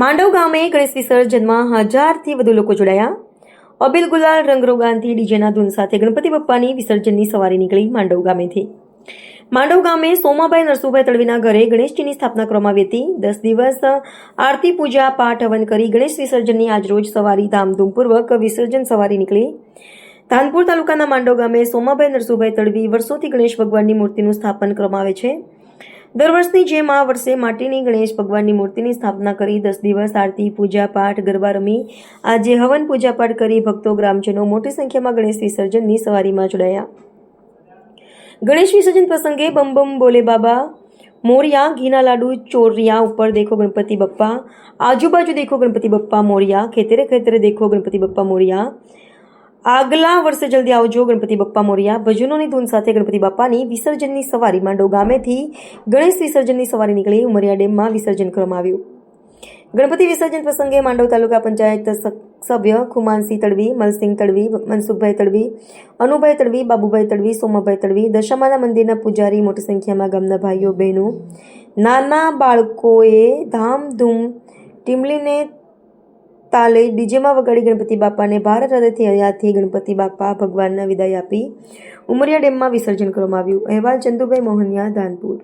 માંડવ ગામે ગણેશ વિસર્જનમાં હજારથી વધુ લોકો જોડાયા. અબિલ ગુલાલ રંગરોગાનથી ડીજેના ધૂન સાથે ગણપતિ બપ્પાની વિસર્જનની સવારી નીકળી માંડવ ગામેથી. માંડવ ગામે સોમાભાઈ નરસુભાઈ તળવીના ઘરે ગણેશજીની સ્થાપના કરવામાં આવી હતી. દસ દિવસ આરતી, પૂજા, પાઠ, હવન કરી ગણેશ વિસર્જનની આજરોજ સવારી ધામધૂમપૂર્વક વિસર્જન સવારી નીકળી. ધાનપુર તાલુકાના માંડવ ગામે સોમાભાઈ નરસુભાઈ તળવી વર્ષોથી ગણેશ ભગવાનની મૂર્તિનું સ્થાપન કરવામાં આવે છે. દર વર્ષની જેમ આ વર્ષે માટીની ગણેશ ભગવાનની મૂર્તિની સ્થાપના કરી દસ દિવસ આરતી પૂજા પાઠ ગરબા રમી આજે હવન પૂજા પાઠ કરી ભક્તો, ગ્રામજનો મોટી સંખ્યામાં ગણેશ વિસર્જનની સવારીમાં જોડાયા. ગણેશ વિસર્જન પ્રસંગે બમ બમ બોલે બાબા, મોરિયા, ઘીના લાડુ, ચોરિયા, ઉપર દેખો ગણપતિ બપ્પા, આજુબાજુ દેખો ગણપતિ બપ્પા, મોરિયા, ખેતરે ખેતરે દેખો ગણપતિ બપ્પા, મોરિયા આગલા વર્ષે જલ્દી આવજો ગણપતિ બપ્પા મોરિયા. ભજનોની ધૂન સાથે ગણપતિ બાપાની વિસર્જનની સવારી માંડવ ગામેથી ગણેશ વિસર્જનની સવારી નીકળી ઉમરિયા ડેમમાં વિસર્જન કરવામાં આવ્યું. ગણપતિ વિસર્જન પ્રસંગે માંડવ તાલુકા પંચાયત સભ્ય ખુમાનસિંહ તડવી મલસિંહ તડવી, મનસુખભાઈ તડવી, અનુભાઈ તડવી, બાબુભાઈ તડવી, સોમાભાઈ તડવી, દશામાના મંદિરના પૂજારી મોટી સંખ્યામાં ગામના ભાઈઓ, બહેનો, નાના બાળકોએ ધામધૂમ ટીમલીને તાલે ડીજેમાં વગાડી ગણપતિ બાપાને ભારત હૃદયથી હયાતથી ગણપતિ બાપા ભગવાનના વિદાય આપી. ઉમરિયા ડેમમાં વિસર્જન કરવામાં આવ્યું. અહેવાલ ચંદુભાઈ મોહનિયા ધાનપુર